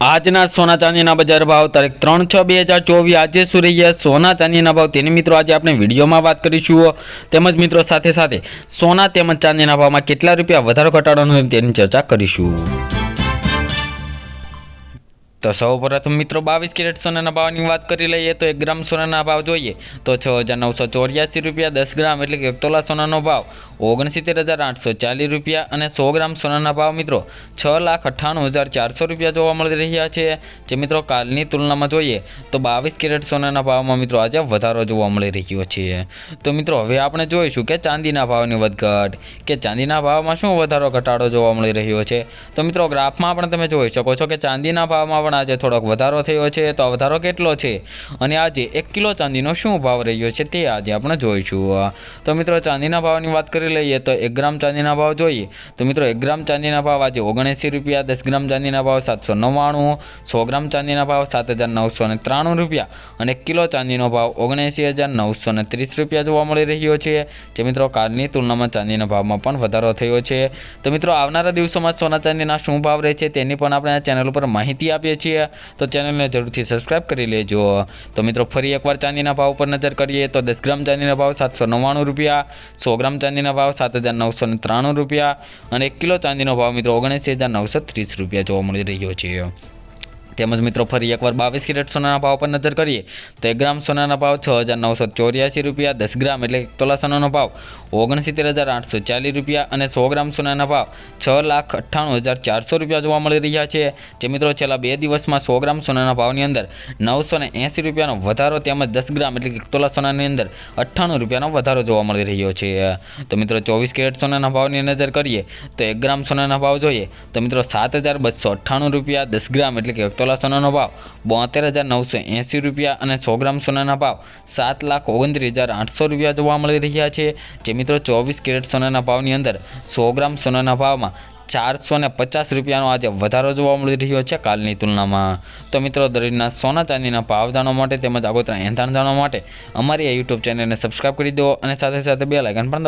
આજના સોના ચાંદીના બજાર ભાવ તારીખ ત્રણ છ બે હજાર ચોવીસ આજે સુરૈયા સોના ચાંદીના ભાવ તેની મિત્રો આજે આપણે વિડીયોમાં વાત કરીશું. તેમજ મિત્રો સાથે સાથે સોના તેમજ ચાંદીના ભાવમાં કેટલા રૂપિયા વધારો ઘટાડવાનો તેની ચર્ચા કરીશું. તો સૌ પ્રથમ મિત્રો બાવીસ કેરેટ સોનાના ભાવની વાત કરી લઈએ તો એક ગ્રામ સોનાના ભાવ જોઈએ તો છ હજાર નવસો ચોર્યાસી રૂપિયા, દસ ગ્રામ એટલે કે એક તોલા સોનાનો ભાવ, ઓગણસિત્તેર હજાર આઠસો ચાલીસ રૂપિયા અને સો ગ્રામ સોનાના ભાવ મિત્રો છ લાખ અઠ્ઠાણું હજાર ચારસો રૂપિયા જોવા મળી રહ્યા છે. જે મિત્રો કાલની તુલનામાં જોઈએ તો બાવીસ કેરેટ સોનાના ભાવમાં મિત્રો આજે વધારો જોવા મળી રહ્યો છે. તો મિત્રો હવે આપણે જોઈશું કે ચાંદીના ભાવની વધઘટ કે ચાંદીના ભાવમાં શું વધારો ઘટાડો જોવા મળી રહ્યો છે. તો મિત્રો ગ્રાફમાં પણ તમે જોઈ શકો છો કે ચાંદીના ભાવમાં પણ આજે થોડોક વધારો થયો છે, તો આ વધારો કેટલો છે? અને આજે એક કિલો ચાંદીનો શું ભાવ રહ્યો છે તે આજે આપણે જોઈશું. તો મિત્રો, ચાંદીના ભાવની વાત કરી લઈએ તો એક ગ્રામ ચાંદીના ભાવ જોઈએ. તો મિત્રો, એક ગ્રામ ચાંદીના ભાવ આજે ઓગણએંસી રૂપિયા, દસ ગ્રામ ચાંદીના ભાવ સાતસો નવ્વાણું, સો ગ્રામ ચાંદીના ભાવ સાત હજાર નવસો ને ત્રાણું રૂપિયા અને એક કિલો ચાંદીનો ભાવ ઓગણએંસી હજાર નવસો ને ત્રીસ રૂપિયા જોવા મળી રહ્યો છે. જે મિત્રો કાલની તુલનામાં ચાંદીના ભાવમાં પણ વધારો થયો છે. તો મિત્રો, આવનારા દિવસોમાં સોના ચાંદીના શું ભાવ રહે છે તેની પણ આપણે આ ચેનલ ઉપર માહિતી આપીએ છીએ, તો ચેનલને જરૂરથી સબસ્ક્રાઇબ કરી લેજો. તો મિત્રો, ફરી એકવાર ચાંદીના ભાવ પર નજર કરીએ, તો દસ ગ્રામ ચાંદીના ભાવ સાતસો નવ્વાણું રૂપિયા, સો ગ્રામ ચાંદીના ભાવ સાત હજાર નવસો ત્રાણું રૂપિયા અને એક કિલો ચાંદીનો ભાવ મિત્રો ઓગણીસ હજાર નવસો ત્રીસ રૂપિયા જોવા મળી રહ્યો છે. તેમજ મિત્રો ફરી એકવાર બાવીસ કેરેટ સોનાના ભાવ પર નજર કરીએ, તો એક ગ્રામ સોનાના ભાવ છ હજાર નવસો ચોર્યાસી રૂપિયા, દસ ગ્રામ એટલે એક તોલા સોનાનો ભાવ ઓગણસિત્તેર હજાર આઠસો ચાલીસ રૂપિયા અને સો ગ્રામ સોનાના ભાવ છ લાખ અઠ્ઠાણું હજાર ચારસો રૂપિયા જોવા મળી રહ્યા છે. જે મિત્રો છેલ્લા બે દિવસમાં સો ગ્રામ સોનાના ભાવની અંદર નવસો ને એંસી રૂપિયાનો વધારો તેમજ દસ ગ્રામ એટલે એક તોલા સોનાની અંદર અઠ્ઠાણું રૂપિયાનો વધારો જોવા મળી રહ્યો છે. તો મિત્રો ચોવીસ કેરેટ સોનાના ભાવની નજર કરીએ, તો એક ગ્રામ સોનાના ભાવ જોઈએ, તો મિત્રો સાત હજાર બસો અઠ્ઠાણું રૂપિયા, દસ ગ્રામ એટલે કે એક તોલા સોનાનો ભાવ બોતેર હજાર નવસો એંસી રૂપિયા અને સો ગ્રામ સોનાના ભાવ સાત લાખ ઓગણત્રીસ હજાર આઠસો રૂપિયા જોવા મળી રહ્યા છે જે મિત્રો ચોવીસ કેરેટ સોનાના ભાવની અંદર સો ગ્રામ સોનાના ભાવમાં ચારસો ને પચાસ રૂપિયાનો આજે વધારો જોવા મળી રહ્યો છે કાલની તુલનામાં તો મિત્રો દરેકના સોના ચાંદીના ભાવ જાણવા માટે તેમજ આગોતરા એંધાણ જાણવા માટે અમારી આ યુટ્યુબ ચેનલને સબસ્ક્રાઇબ કરી દો અને સાથે સાથે બે લાઇકન પણ.